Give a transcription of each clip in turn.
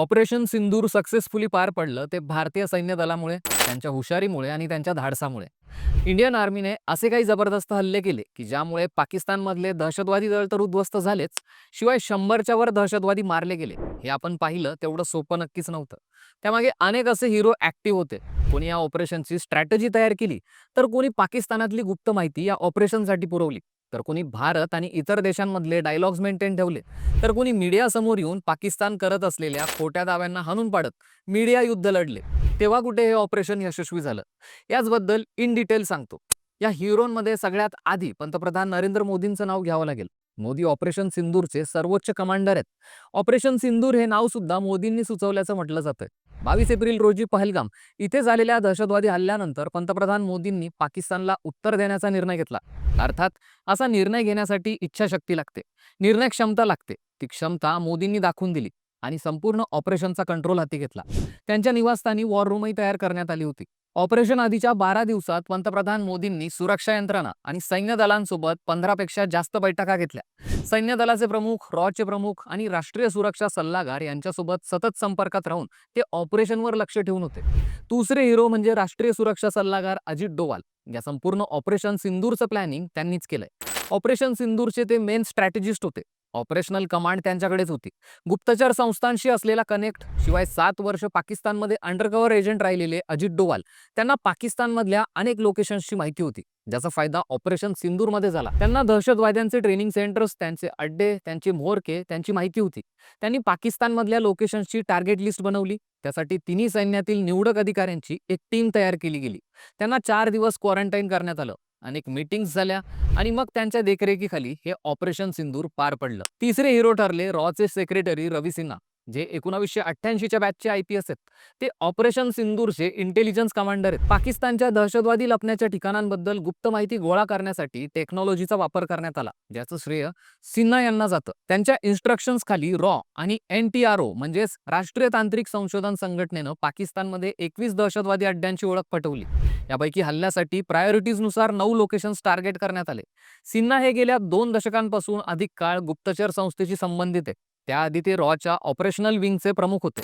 Operation सिंदूर successfully पार पडलं ते भारतीय सैन्य दलामुळे त्यांच्या हुशारीमुळे आणि त्यांच्या धाडसामुळे. इंडियन आर्मीने असे काही जबरदस्त हल्ले केले की ज्यामुळे पाकिस्तानमधले दहशतवादी दल तर उद्ध्वस्त झालेच शिवाय शंभरच्या वर दहशतवादी मारले गेले. हे आपण पाहिलं तेवढं सोपं नक्कीच नव्हतं. त्यामागे अनेक असे हिरो ऍक्टिव्ह होते. कोणी या ऑपरेशनची स्ट्रॅटेजी तयार केली तर कोणी पाकिस्तानातली गुप्त माहिती या ऑपरेशनसाठी पुरवली. तर कोणी भारत आणि इतर देशांमधले डायलॉग्स मेंटेन ठेवले. तर कोणी मीडिया समोर येऊन पाकिस्तान करत असलेल्या खोट्या दाव्यांना हाणून पाडत मीडिया युद्ध लढले. तेव्हा कुठे हे ऑपरेशन यशस्वी झालं? याचबद्दल इन डिटेल सांगतो. या हिरोमध्ये सगळ्यात आधी पंतप्रधान नरेंद्र मोदींचं नाव घ्यावं लागेल. मोदी ऑपरेशन सिंदूरचे सर्वोच्च कमांडर आहेत. ऑपरेशन सिंदूर हे नाव सुद्धा मोदींनी सुचवल्याचं म्हटलं जातंय. बावीस एप्रिल रोजी पहलगाम इथे झालेल्या दहशतवादी हल्ल्यानंतर पंतप्रधान मोदींनी पाकिस्तानला उत्तर देण्याचा निर्णय घेतला. अर्थात असा निर्णय घेण्यासाठी इच्छाशक्ती लागते निर्णय क्षमता लागते. ती क्षमता मोदींनी दाखवून दिली आणि संपूर्ण ऑपरेशनचा कंट्रोल हाती घेतला. त्यांच्या निवासस्थानी वॉर रूमही तयार करण्यात आली होती. ऑपरेशन आधीच्या बारा दिवसात पंतप्रधान मोदींनी सुरक्षा यंत्रणा आणि सैन्य दलांसोबत पंधरापेक्षा जास्त बैठका घेतल्या. सैन्य दलाचे प्रमुख रॉचे प्रमुख आणि राष्ट्रीय सुरक्षा सल्लागार यांच्यासोबत सतत संपर्कात राहून ते ऑपरेशनवर लक्ष ठेवून होते. दुसरे हिरो म्हणजे राष्ट्रीय सुरक्षा सल्लागार अजित डोवाल. या संपूर्ण ऑपरेशन सिंदूरचं प्लॅनिंग त्यांनीच केलंय. ऑपरेशन सिंदूरचे ते मेन स्ट्रॅटेजिस्ट होते. ऑपरेशनल कमांड त्यांच्याकडेच होती. गुप्तचर संस्थांशी असलेला कनेक्ट शिवाय सात वर्ष पाकिस्तानमध्ये अंडरकव्हर एजंट राहिलेले अजित डोवाल त्यांना पाकिस्तानमधल्या अनेक लोकेशन्सची माहिती होती ज्याचा फायदा ऑपरेशन सिंदूरमध्ये झाला. त्यांना दहशतवाद्यांचे ट्रेनिंग सेंटर्स त्यांचे अड्डे त्यांचे म्होरके त्यांची माहिती होती. त्यांनी पाकिस्तानमधल्या लोकेशन्सची टार्गेट लिस्ट बनवली. त्यासाठी तिन्ही सैन्यातील निवडक अधिकाऱ्यांची एक टीम तयार केली गेली. त्यांना चार दिवस क्वारंटाईन करण्यात आलं. अनेक मीटिंग्स झाल्या आणि मग त्यांच्या देखरेखीखाली हे ऑपरेशन सिंदूर पार पडलं. तिसरे हिरो ठरले रॉचे सेक्रेटरी रवी सिन्हा जे एकोणावीसशे अठ्ठ्याऐंशीच्या बॅचचे आय पी एस आहेत. ते ऑपरेशन सिंदूरचे इंटेलिजन्स कमांडर आहेत. पाकिस्तानच्या दहशतवादी लपण्याच्या ठिकाणांबद्दल गुप्त माहिती गोळा करण्यासाठी टेक्नॉलॉजीचा वापर करण्यात आला ज्याचं श्रेय सिन्हा यांना जातं. त्यांच्या इन्स्ट्रक्शन्स खाली रॉ आणि एन टी आर ओ म्हणजेच राष्ट्रीय तांत्रिक संशोधन संघटनेनं पाकिस्तानमध्ये एकवीस दहशतवादी अड्ड्यांची ओळख पटवली. यापैकी हल्ल्यासाठी प्रायोरिटीजनुसार नऊ लोकेशन्स टार्गेट करण्यात आले. सिन्हा हे गेल्या दोन दशकांपासून अधिक काळ गुप्तचर संस्थेशी संबंधित आहे. त्याआधी ते रॉच्या ऑपरेशनल विंगचे प्रमुख होते.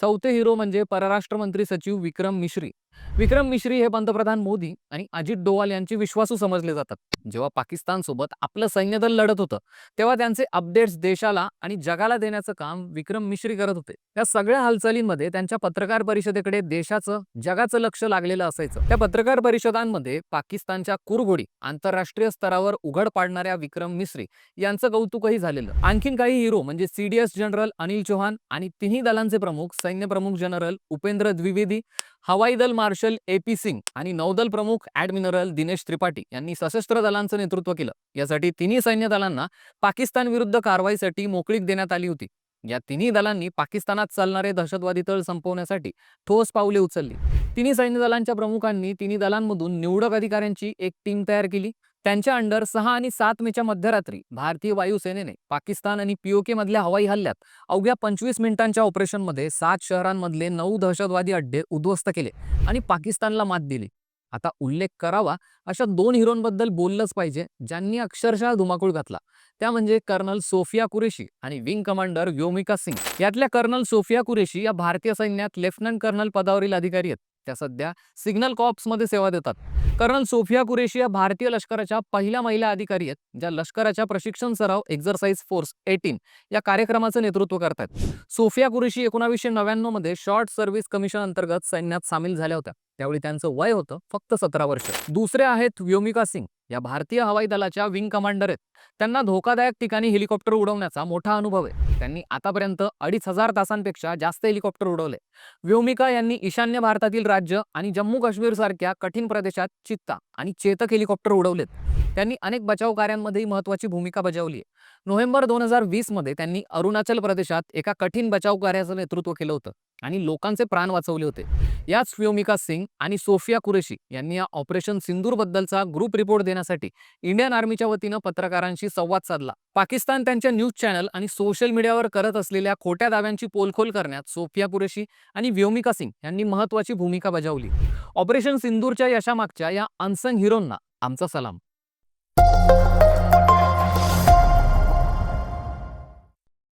चौथे हिरो म्हणजे परराष्ट्र मंत्री सचिव विक्रम मिश्री. विक्रम मिश्री हे पंतप्रधान मोदी आणि अजित डोवाल यांचे विश्वासू समजले जातात. जेव्हा पाकिस्तान सोबत आपलं सैन्यदल लढत होतं तेव्हा त्यांचे अपडेट्स देशाला आणि जगाला देण्याचं काम विक्रम मिश्री करत होते. त्या सगळ्या हालचालींमध्ये त्यांच्या पत्रकार परिषदेकडे देशाचं जगाचं लक्ष लागलेलं असायचं. त्या पत्रकार परिषदांमध्ये पाकिस्तानच्या कुरघोडी आंतरराष्ट्रीय स्तरावर उघड पाडणाऱ्या विक्रम मिश्री यांचं कौतुकही झालेलं. आणखीन काही हिरो म्हणजे सीडीएस जनरल अनिल चौहान आणि तिन्ही दलांचे प्रमुख सैन्य प्रमुख जनरल उपेंद्र द्विवेदी हवाई दल मार्शल ए पी सिंग आणि नौदल प्रमुख ॲडमिनरल दिनेश त्रिपाठी यांनी सशस्त्र दलांचं नेतृत्व केलं. यासाठी तिन्ही सैन्य दलांना पाकिस्तान विरुद्ध कारवाईसाठी मोकळीक देण्यात आली होती. या तिन्ही दलांनी पाकिस्तानात चालणारे दहशतवादी तळ संपवण्यासाठी ठोस पावले उचलली. तिन्ही सैन्य दलांच्या प्रमुखांनी तिन्ही दलांमधून निवडक अधिकाऱ्यांची एक टीम तयार केली. त्यांच्या अंडर सहा आणि सात मेच्या मध्यरात्री भारतीय वायुसेनेने पाकिस्तान आणि पीओके मधल्या हवाई हल्ल्यात अवघ्या पंचवीस मिनिटांच्या ऑपरेशनमध्ये सात शहरांमधले नऊ दहशतवादी अड्डे उद्ध्वस्त केले आणि पाकिस्तानला मात दिली. आता उल्लेख करावा अशा दोन हिरोंबद्दल बोललंच पाहिजे ज्यांनी अक्षरशः धुमाकूळ घातला. त्या म्हणजे कर्नल सोफिया कुरेशी आणि विंग कमांडर व्योमिका सिंग. यातल्या कर्नल सोफिया कुरेशी या भारतीय सैन्यात लेफ्टनंट कर्नल पदावरील अधिकारी आहेत. त्या सध्या सिग्नल कॉप्समध्ये सेवा देतात. कर्नल सोफिया कुरेशी या भारतीय लष्कराच्या पहिल्या महिला अधिकारी आहेत ज्या लष्कराच्या प्रशिक्षण सराव एक्झरसाइज फोर्स एटीन या कार्यक्रमाचं नेतृत्व करतात सोफिया कुरेशी एकोणावीसशे नव्याण्णवमध्ये शॉर्ट सर्व्हिस कमिशन अंतर्गत सैन्यात सामील झाल्या होत्या. त्यावेळी त्यांचं वय होतं फक्त सतरा वर्ष. दुसरे आहेत व्योमिका सिंग. या भारतीय हवाई दलाच्या विंग कमांडर आहेत. त्यांना धोकादायक ठिकाणी हेलिकॉप्टर उडवण्याचा मोठा अनुभव आहे. त्यांनी आतापर्यंत अडीच हजार तासांपेक्षा जास्त हेलिकॉप्टर उडवले. व्योमिका यांनी ईशान्य भारतातील राज्य आणि जम्मू काश्मीर सारख्या कठीण प्रदेशात चित्ता आणि चेतक हेलिकॉप्टर उडवलेत. त्यांनी अनेक बचाव कार्यांमध्येही महत्वाची भूमिका बजावली आहे. नोव्हेंबर दोन हजार वीसमध्ये त्यांनी अरुणाचल प्रदेशात एका कठीण बचाव कार्याचं नेतृत्व केलं होतं आणि लोकांचे प्राण वाचवले होते. याच व्योमिका सिंग आणि सोफिया कुरेशी यांनी या ऑपरेशन सिंदूर बद्दलचा ग्रुप रिपोर्ट देण्यासाठी इंडियन आर्मीच्या वतीनं पत्रकारांशी संवाद साधला. पाकिस्तान त्यांच्या न्यूज चॅनल आणि सोशल मीडियावर करत असलेल्या खोट्या दाव्यांची पोलखोल करण्यात सोफिया कुरेशी आणि व्योमिका सिंग यांनी महत्वाची भूमिका बजावली. ऑपरेशन सिंदूरच्या यशामागच्या या अनसंग हिरोंना आमचा सलाम.